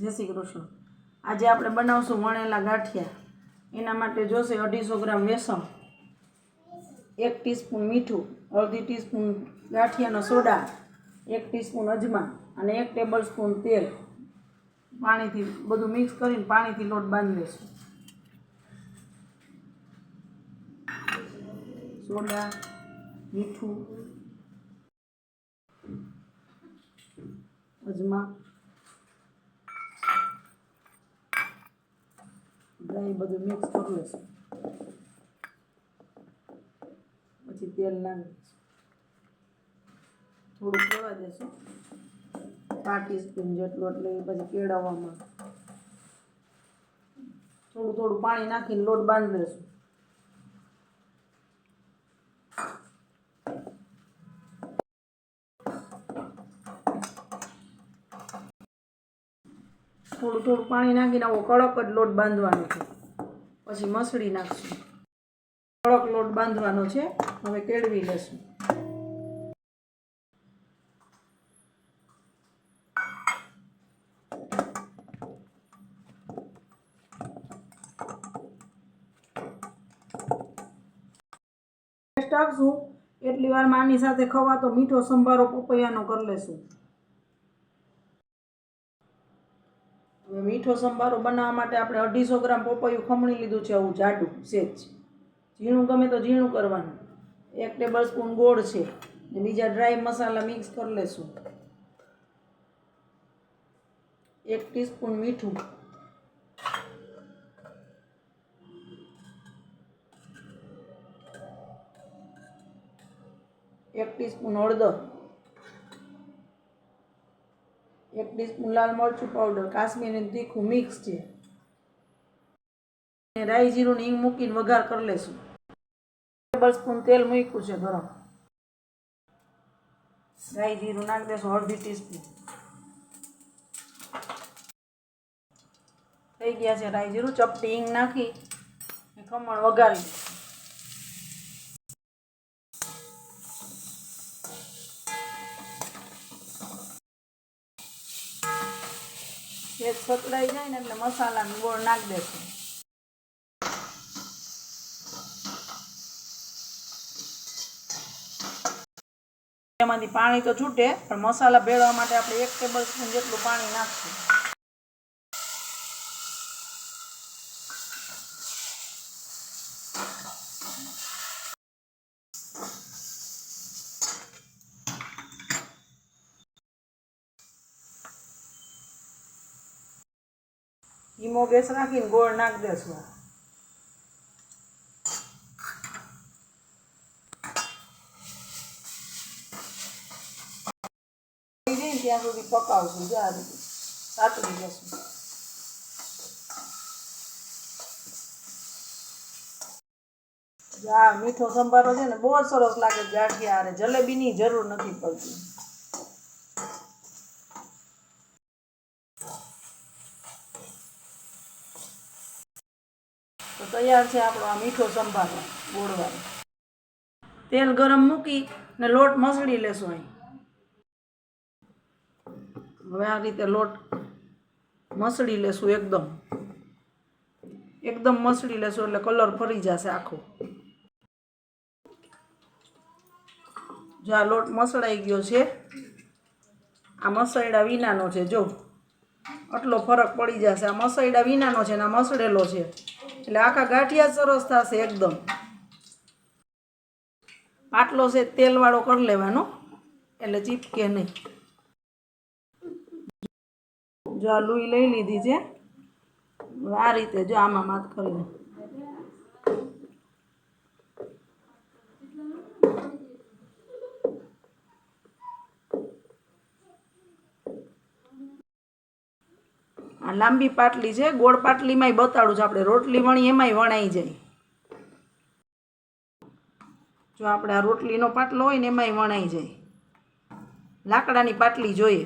જય શ્રી કૃષ્ણ. આજે આપણે બનાવશું વણેલા ગાંઠિયા. એના માટે જોશે અઢીસો ગ્રામ બેસન એક ટીસ્પૂન મીઠું, અડધી ટીસ્પૂન ગાંઠિયાનો સોડા, એક ટીસ્પૂન અજમા અને એક ટેબલ સ્પૂન તેલ. પાણીથી બધું મિક્સ કરીને પાણીથી લોટ બાંધી લઈશું સોડા, મીઠું, અજમા દહીં બધું મિક્સ કરી લઈશું પછી તેલ નાખી થોડું કેળવા દેશું ચાર ટીસ્પૂન જેટલું એટલે પછી કેળવવામાં. થોડું થોડું પાણી નાખીને લોટ બાંધી દઈશું. થોડું થોડું પાણી નાખીને આવો, કડક જ લોટ બાંધવાનો છે. પછી મસળી નાખશું. કડક લોટ બાંધવાનો છે. હવે કેળવી લેશું. આપશું. એટલી વારમાં આની સાથે ખવાતો મીઠો સંભારો પપૈયાનો કરી લેશું હવે મીઠો સંભારો બનાવવા માટે આપણે અઢીસો ગ્રામ પપૈયું ખમણી લીધું છે, આવું જાડું, સેજ ઝીણું ગમે તો ઝીણું કરવાનું. એક ટેબલ સ્પૂન ગોળ છે, ને બીજા ડ્રાય મસાલા મિક્સ કરી લેશું. એક ટીસ્પૂન મીઠું. એક ટીસ્પૂન હળદર. એક ટીસ્પૂન લાલ મરચું પાવડર કાશ્મીરી તીખું મિક્સ છે. રાઈ જીરું હિંગ મૂકીને વઘાર કરી લેશું ટેબલ સ્પૂન તેલ મૂક્યું છે ગરમ. રાઈ જીરું નાખી દેશું અડધી ટીસ્પૂન થઈ ગયા છે રાઈ જીરું. ચપટી હિંગ નાખી ખમણ વઘારી. દઈશું એ સતડાઈ જાય ને એટલે મસાલાનું ગોળ નાખી દેશું. એમાંથી પાણી તો છૂટે, પણ મસાલા ભેળવા માટે આપણે એક ટેબલ સ્પૂન જેટલું પાણી નાખશું. ધીમો ગેસ રાખીને ગોળ નાખી દેશું. ત્યાં સુધી પકાવશું, જો આ રીતે. સાતરી જશું જા મીઠો સંભારો છે ને, બહુ સરસ લાગે ગાંઠિયા અને જલેબીની જરૂર નથી પડતી. તૈયાર છે આપણો આ મીઠો સંભારો ગોળવાળો તેલ ગરમ મૂકી ને લોટ મસળી લેશું અહીં. હવે આ રીતે લોટ મસળી લેશું એકદમ. એકદમ મસળી લેશું એટલે કલર ફરી જશે આખો. જો આ લોટ મસળાઈ ગયો છે, આ મસળડા વિનાનો છે, જો. આટલો ફરક પડી જશે. આ મસળડા વિનાનો છે ને આ મસળેલો છે. એટલે આખા ગાંઠિયા સરસ થશે એકદમ. પાટલો છે તેલવાળો કરી લેવાનો, એટલે ચીપકે નહીં. જો આ લુઈ લઈ લીધી છે આ રીતે જો આમાં માત કરીને લાંબી પાટલી છે, ગોળ પાટલીમાંય બતાડું છું આપણે. રોટલી વણી એમાંય વણાઈ જાય. જો આપણે આ રોટલીનો પાટલો હોય ને એમાંય વણાઈ જાય. લાકડાની પાટલી જોઈએ.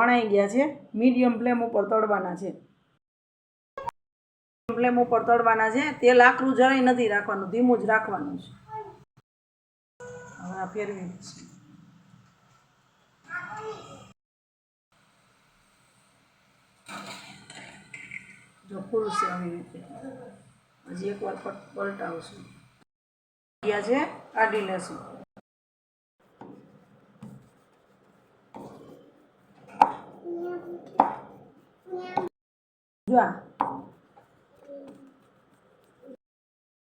વણાઈ ગયા છે. મીડિયમ ફ્લેમ ઉપર તળવાના છે. ફ્લેમ ઉપર તળવાના છે. તેલ આકરું જરાય નથી રાખવાનું, ધીમું જ રાખવાનું છે. હવે આ ફેરવી જો ફૂલશે આવી રીતે હજી એકવાર પલટાવશું. ગયા છે કાઢી લેશું.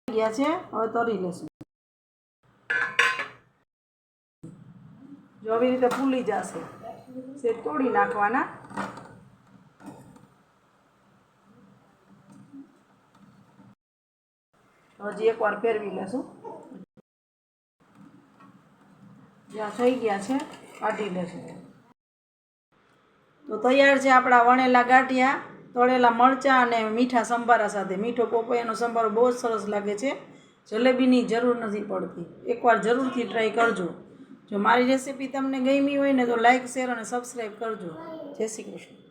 ગયા છે, હવે તરી લેશું. જો આવી રીતે ફૂલી જશે. સે તોડી નાખવાના. હજી એકવાર ફેરવી લેશું. જ્યાં થઈ ગયા છે, કાઢી લેશું. તો તૈયાર છે આપણા વણેલા ગાંઠિયા, તળેલા મરચાં અને મીઠા સંભારા સાથે. મીઠો પોપૈયાનો સંભારો બહુ જ સરસ લાગે છે. જલેબીની જરૂર નથી પડતી. એકવાર જરૂરથી ટ્રાય કરજો. જો મારી રેસીપી તમને ગમી હોય ને તો લાઈક શેર અને સબસ્ક્રાઈબ કરજો. જય શ્રી કૃષ્ણ.